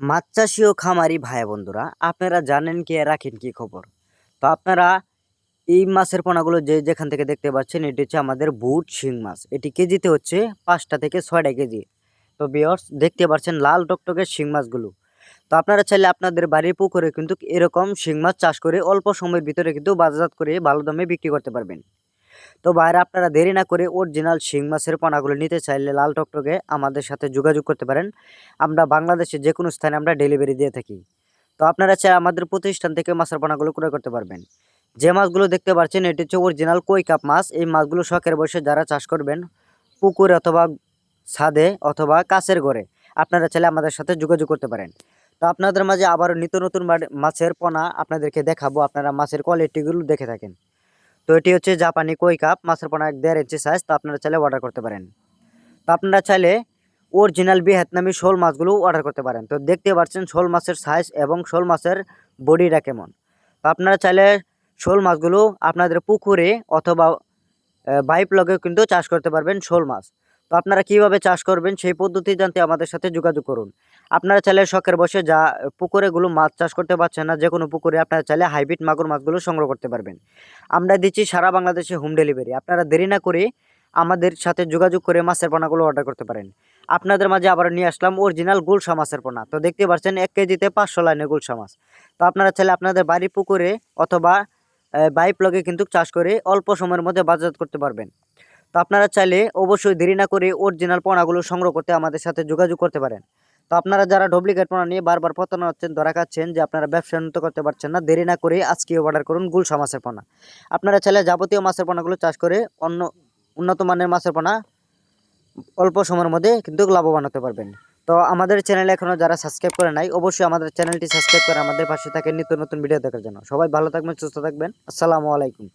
মাছ চাষি ও খামারি ভাই বন্ধুরা আপনারা জানেন কি, রাখেন কি খবর? তো আপনারা এই মাছের পোনাগুলো যে যেখান থেকে দেখতে পাচ্ছেন, এটি হচ্ছে আমাদের বুট শিং মাছ। এটি কেজিতে হচ্ছে পাঁচটা থেকে ছয়টা কেজি। তো বিয়র্স দেখতে পাচ্ছেন লাল টকটকে শিং মাছগুলো। তো আপনারা চাইলে আপনাদের বাড়ির পুকুরে কিন্তু এরকম শিং মাছ চাষ করে অল্প সময়ের ভিতরে কিন্তু বাজারজাত করে ভালো দামে বিক্রি করতে পারবেন। তো বাইরে আপনারা দেরি না করে অরিজিনাল শিং মাছের পোনাগুলো নিতে চাইলে লাল টকটকে আমাদের সাথে যোগাযোগ করতে পারেন। আমরা বাংলাদেশের যে কোনো স্থানে আমরা ডেলিভারি দিয়ে থাকি। তো আপনারা চাই আমাদের প্রতিষ্ঠান থেকে মাছের পোনাগুলো ক্রয় করতে পারবেন। যে মাছগুলো দেখতে পাচ্ছেন, এটি হচ্ছে অরিজিনাল কই কাপ মাছ। এই মাছগুলো শখের বয়সে যারা চাষ করবেন, পুকুরে অথবা ছাদে অথবা কাছের ঘরে, আপনারা চাইলে আমাদের সাথে যোগাযোগ করতে পারেন। তো আপনাদের মাঝে আবারও নিত্য নতুন মাছের পোনা আপনাদেরকে দেখাবো। আপনারা মাছের কোয়ালিটিগুলো দেখে থাকেন। তো এটি হচ্ছে জাপানি কই কাপ মাছের পোনা এক দেড় ইঞ্চি সাইজ তো আপনারা চাইলে অর্ডার করতে পারেন। তো আপনারা চাইলে অরিজিনাল ভিয়েতনামি শোল মাছগুলো অর্ডার করতে পারেন। তো দেখতে পাচ্ছেন শোল মাছের সাইজ এবং শোল মাছের বডিটা কেমন। তো আপনারা চাইলে শোল মাছগুলো আপনাদের পুকুরে অথবা বাইপ লগে কিন্তু চাষ করতে পারবেন শোল মাছ। তো আপনারা কীভাবে চাষ করবেন সেই পদ্ধতি জানতে আমাদের সাথে যোগাযোগ করুন। আপনারা চাইলে শখের বসে যা পুকুরেগুলো মাছ চাষ করতে পারছেন না যে কোনো পুকুরে আপনারা চাইলে হাইব্রিড মাগুর মাছগুলো সংগ্রহ করতে পারবেন। আমরা দিচ্ছি সারা বাংলাদেশে হোম ডেলিভারি। আপনারা দেরি না করে আমাদের সাথে যোগাযোগ করে মাছের পোনাগুলো অর্ডার করতে পারেন। আপনাদের মাঝে আবার নিয়ে আসলাম অরিজিনাল গুলশা মাছের পোনা। তো দেখতে পাচ্ছেন এক কেজিতে পাঁচশো লাইনে গুলশা মাছ। তো আপনারা চাইলে আপনাদের বাড়ির পুকুরে অথবা বাইপ লগে কিন্তু চাষ করে অল্প সময়ের মধ্যে বাজার করতে পারবেন। তো আপনারা চাইলে অবশ্যই দেরি না করে অরিজিনাল পোনাগুলো সংগ্রহ করতে আমাদের সাথে যোগাযোগ করতে পারেন। তো আপনারা যারা ডুপ্লিকেট পোনা নিয়ে বারবার পতন হচ্ছেন, ধরা খাচ্ছেন যে আপনারা ব্যবসা উন্নত করতে পারছেন না, দেরি না করে আজকে অর্ডার করুন গুলশা মাছের পোনা আপনারা চাইলে যাবতীয় মাছের পোনাগুলো চাষ করে অন্য উন্নত মানের মাছের পোনা অল্প সময়ের মধ্যে কিন্তু লাভবান হতে পারবেন। তো আমাদের চ্যানেলে এখনও যারা সাবস্ক্রাইব করে নাই, অবশ্যই আমাদের চ্যানেলটি সাবস্ক্রাইব করে আমাদের পাশে থাকে নিত্য নতুন ভিডিও দেখার জন্য। সবাই ভালো থাকবেন, সুস্থ থাকবেন। আসসালামু আলাইকুম।